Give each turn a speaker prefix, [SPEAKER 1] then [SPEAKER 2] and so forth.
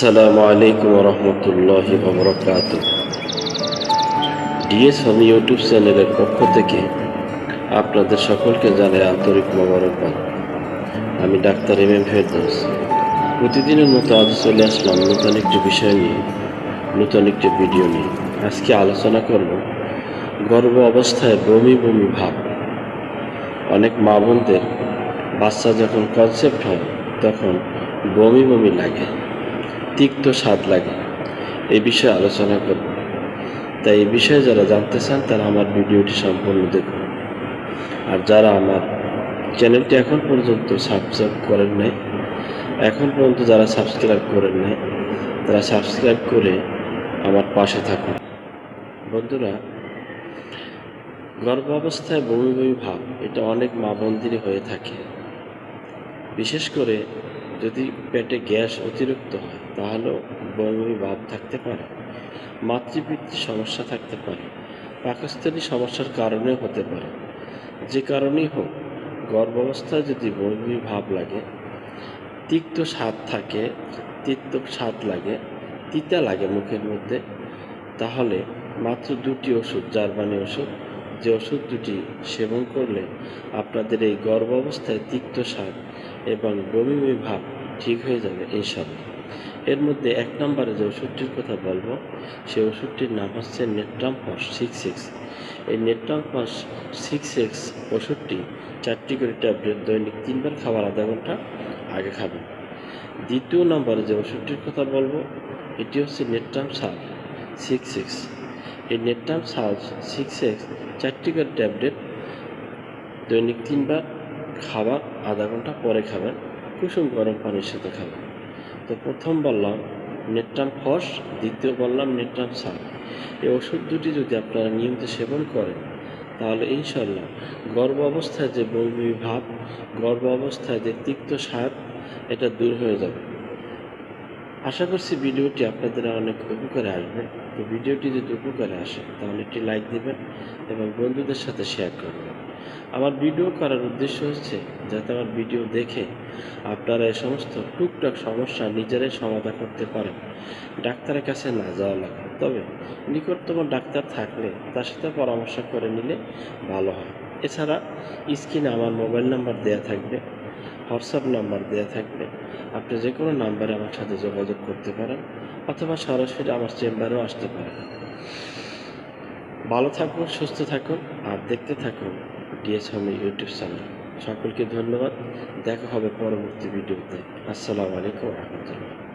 [SPEAKER 1] আসসালামু আলাইকুম রহমতুল্লাহ ববরকাত ডিএস হোম ইউটিউব চ্যানেলের পক্ষ থেকে আপনাদের সকলকে জানাই আন্তরিক মোবারকবাদ। আমি ডাক্তার এম এম ফেরদৌস। প্রতিদিনের মতো আজ চলে আসলাম নতুন একটি বিষয় নিয়ে, নতুন একটি ভিডিও নিয়ে। আজকে আলোচনা করব গর্ভ অবস্থায় বমি বমি ভাব। অনেক মা বোনদের বাচ্চা যখন কনসেপ্ট হয়, তখন বমি বমি লাগে। তিক্ত স্বাদ লাগে। এই বিষয়ে আলোচনা করব। তাই এই বিষয়ে যারা জানতে চান, তারা আমার ভিডিওটি সম্পূর্ণ দেখুন। আর যারা আমার চ্যানেলটি এখন পর্যন্ত সাবস্ক্রাইব করেন নাই, এখন পর্যন্ত যারা সাবস্ক্রাইব করেন নাই, তারা সাবস্ক্রাইব করে আমার পাশে থাকুন। বন্ধুরা গর্ভ অবস্থায় বমি বমি ভাব, এটা অনেক মা বন্দিরই হয়ে থাকে। বিশেষ করে যদি পেটে গ্যাস অতিরিক্ত হয়, তাহলেও বমি ভাব থাকতে পারে মাতৃবৃত্তির সমস্যা থাকতে পারে, পাকস্থলী সমস্যার কারণেও হতে পারে। যে কারণেই হোক, গর্ভাবস্থায় যদি বমি ভাব লাগে, তিক্ত স্বাদ থাকে, তিক্ত স্বাদ লাগে, তিতা লাগে মুখের মধ্যে, তাহলে মাত্র দুটি ওষুধ, জার্মানি ওষুধ, যে ওষুধ দুটি সেবন করলে আপনাদের এই গর্ভাবস্থায় তিক্ত স্বাদ এবং বমি বমি ভাব ঠিক হয়ে যাবে ইনশাল্লাহ এর মধ্যে এক নম্বরে যে ওষুধটির কথা বলব, সেই ওষুধটির নাম হচ্ছে নেট্রাম ফস সিক্স সিক্স। এই নেট্রাম ফস সিক্স সিক্স ওষুধটি চারটি করে ট্যাবলেট দৈনিক তিনবার খাবার আধা ঘণ্টা আগে খাবেন দ্বিতীয় নম্বরে যে ওষুধটির কথা বলব, এটি হচ্ছে নেট্রাম সাল সিক্স সিক্স। এই নেট্রাম সাল সিক্স সিক্স চারটি করে ট্যাবলেট দৈনিক তিনবার খাবার আধা ঘণ্টা পরে খাবেন কুসুম গরম পানির সাথে খাবেন তো প্রথম বললাম নেট্রাম ফস, দ্বিতীয় বললাম নেট্রাম সাল এই ওষুধ দুটি যদি আপনারা নিয়মিত সেবন করেন, তাহলে ইনশাল্লাহ গর্ভ অবস্থায় যে বমি ভাব, গর্ভ অবস্থায় যে তিক্ত স্বাদ, এটা দূর হয়ে যাবে। আশা করছি ভিডিওটি আপনাদের অনেক উপকারে আসবে। তো ভিডিওটি যদি উপকারে আসে, তাহলে একটি লাইক দেবেন এবং বন্ধুদের সাথে শেয়ার করবেন। আমার ভিডিও করার উদ্দেশ্য হচ্ছে যাতে আমার ভিডিও দেখে আপনারা এই সমস্ত টুকটাক সমস্যা নিজেরাই সমাধান করতে পারেন। ডাক্তারের কাছে না যাওয়া লাগে তবে নিকটতম ডাক্তার থাকলে তার সাথে পরামর্শ করে নিলে ভালো হয়। এছাড়া স্ক্রিনে আমার মোবাইল নাম্বার দেওয়া থাকবে, হোয়াটসঅ্যাপ নাম্বার দেওয়া থাকবে। আপনি যে কোনো নাম্বারে আমার সাথে যোগাযোগ করতে পারেন অথবা সরাসরি আমার চেম্বারেও আসতে পারেন। ভালো থাকুন, সুস্থ থাকুন আর দেখতে থাকুন ডিএস হামি ইউটিউব চ্যানেল। সকলকে ধন্যবাদ। দেখা হবে পরবর্তী ভিডিওতে। আসসালামু আলাইকুম রহমতুল্লাহ।